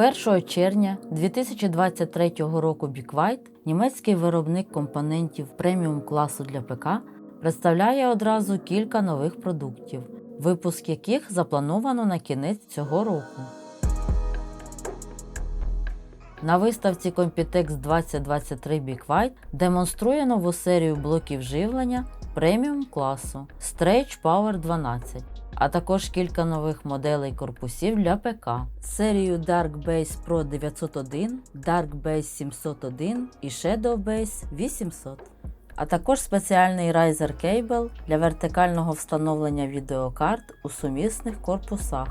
1 червня 2023 року BigWhite, німецький виробник компонентів преміум класу для ПК, представляє одразу кілька нових продуктів, випуск яких заплановано на кінець цього року. На виставці Computex 2023 Big демонструє нову серію блоків живлення преміум класу Stretch Power 12, а також кілька нових моделей корпусів для ПК серію Dark Base Pro 901, Dark Base 701 і Shadow Base 800. А також спеціальний Riser Cable для вертикального встановлення відеокарт у сумісних корпусах.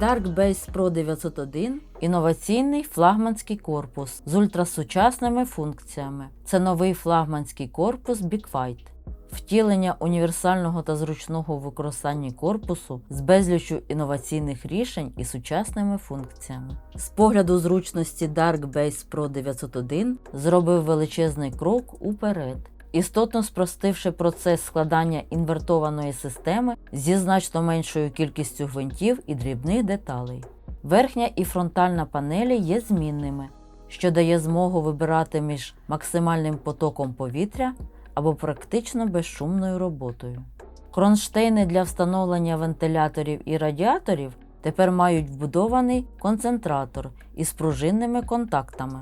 Dark Base Pro 901 інноваційний флагманський корпус з ультрасучасними функціями. Це новий флагманський корпус Big White. Втілення універсального та зручного в використанні корпусу з безліччю інноваційних рішень і сучасними функціями. З погляду зручності Dark Base Pro 901 зробив величезний крок уперед істотно спростивши процес складання інвертованої системи зі значно меншою кількістю гвинтів і дрібних деталей. Верхня і фронтальна панелі є змінними, що дає змогу вибирати між максимальним потоком повітря або практично безшумною роботою. Кронштейни для встановлення вентиляторів і радіаторів тепер мають вбудований концентратор із пружинними контактами.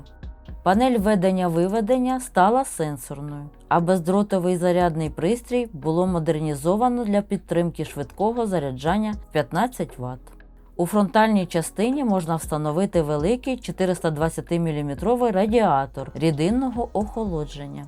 Панель ведення-виведення стала сенсорною, а бездротовий зарядний пристрій було модернізовано для підтримки швидкого заряджання 15 Вт. У фронтальній частині можна встановити великий 420 мм радіатор рідинного охолодження.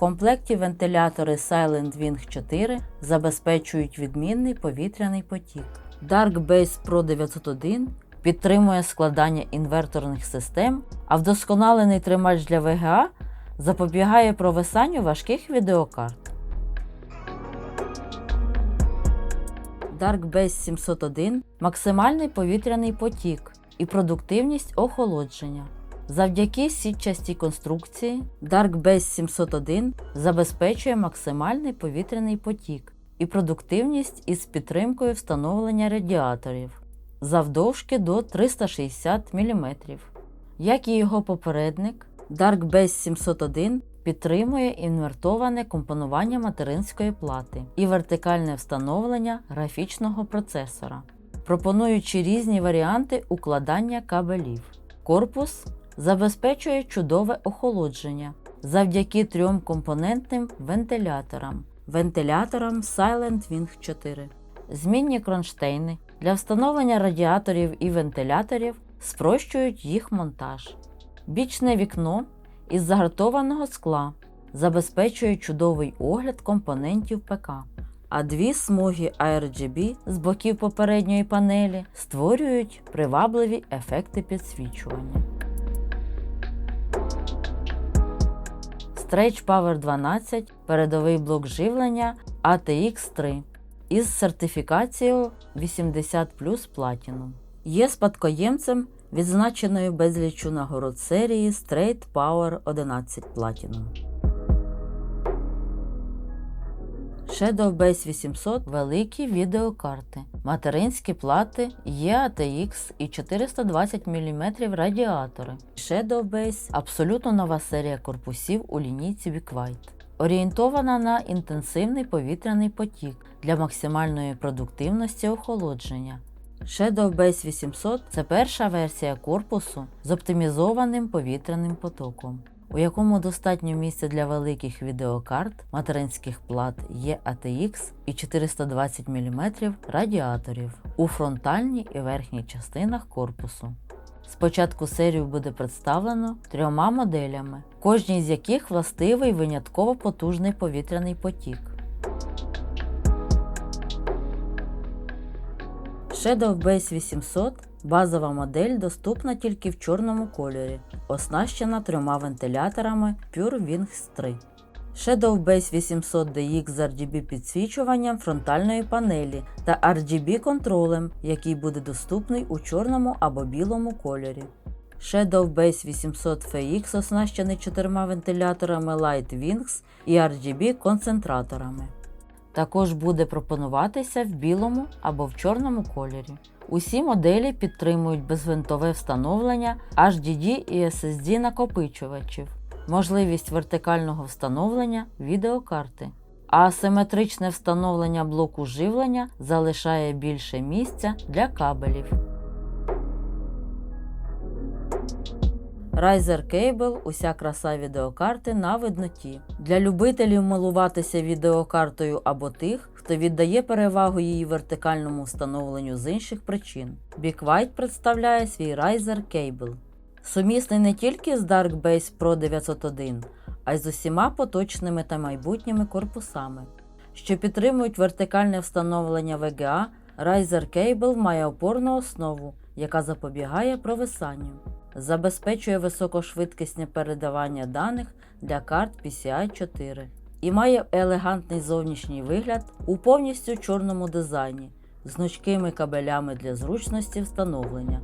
Комплекті вентилятори Silent Wing 4 забезпечують відмінний повітряний потік. Dark Base Pro 901 підтримує складання інверторних систем, а вдосконалений тримач для VGA запобігає провисанню важких відеокарт. Dark Base 701 максимальний повітряний потік і продуктивність охолодження. Завдяки сітчастій конструкції Dark Base 701 забезпечує максимальний повітряний потік і продуктивність із підтримкою встановлення радіаторів завдовжки до 360 мм. Як і його попередник, Dark Base 701 підтримує інвертоване компонування материнської плати і вертикальне встановлення графічного процесора, пропонуючи різні варіанти укладання кабелів. Корпус забезпечує чудове охолодження завдяки трьом компонентним вентиляторам, вентиляторам Silent Wing 4, змінні кронштейни для встановлення радіаторів і вентиляторів спрощують їх монтаж. Бічне вікно із загартованого скла забезпечує чудовий огляд компонентів ПК, а дві смуги ARGB з боків попередньої панелі створюють привабливі ефекти підсвічування. Stretch Power 12 передовий блок живлення ATX 3 із сертифікацією 80 Platinum. Є спадкоємцем відзначеної безлічу нагород серії Straight Power 11 Platinum. Shadow Base 800 великі відеокарти, материнські плати EATX і 420 мм радіатори. Shadow Base абсолютно нова серія корпусів у лінійці Big Орієнтована на інтенсивний повітряний потік для максимальної продуктивності охолодження. Shadow Base 800 це перша версія корпусу з оптимізованим повітряним потоком, у якому достатньо місця для великих відеокарт, материнських плат EATX і 420 мм радіаторів у фронтальній і верхній частинах корпусу. Спочатку серію буде представлено трьома моделями, кожній з яких властивий винятково потужний повітряний потік. Shadow Base 800 базова модель доступна тільки в чорному кольорі, оснащена трьома вентиляторами Pure Wings 3. Shadow Base 800 DX з RGB підсвічуванням фронтальної панелі та RGB контролем, який буде доступний у чорному або білому кольорі. Shadow Base 800 FX оснащений чотирма вентиляторами Light Wings і RGB концентраторами. Також буде пропонуватися в білому або в чорному кольорі. Усі моделі підтримують безвинтове встановлення HDD і SSD накопичувачів, можливість вертикального встановлення відеокарти. А асиметричне встановлення блоку живлення залишає більше місця для кабелів. Riser Cable – уся краса відеокарти на видноті. Для любителів милуватися відеокартою або тих, хто віддає перевагу її вертикальному встановленню з інших причин. BigWhite представляє свій Riser Cable. Сумісний не тільки з Darkbase Pro 901, а й з усіма поточними та майбутніми корпусами. Що підтримують вертикальне встановлення VGA, Riser Cable має опорну основу, яка запобігає провисанню забезпечує високошвидкісне передавання даних для карт PCI 4 і має елегантний зовнішній вигляд у повністю чорному дизайні з гнучкими кабелями для зручності встановлення.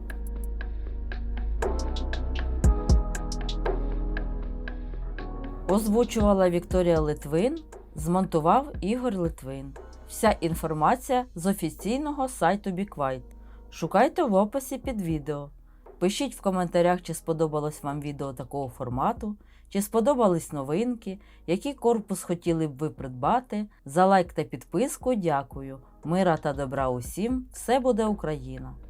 Озвучувала Вікторія Литвин, змонтував Ігор Литвин. Вся інформація з офіційного сайту BigWhite. Шукайте в описі під відео. Пишіть в коментарях, чи сподобалось вам відео такого формату, чи сподобались новинки, який корпус хотіли б ви придбати. За лайк та підписку дякую. Мира та добра усім! Все буде Україна!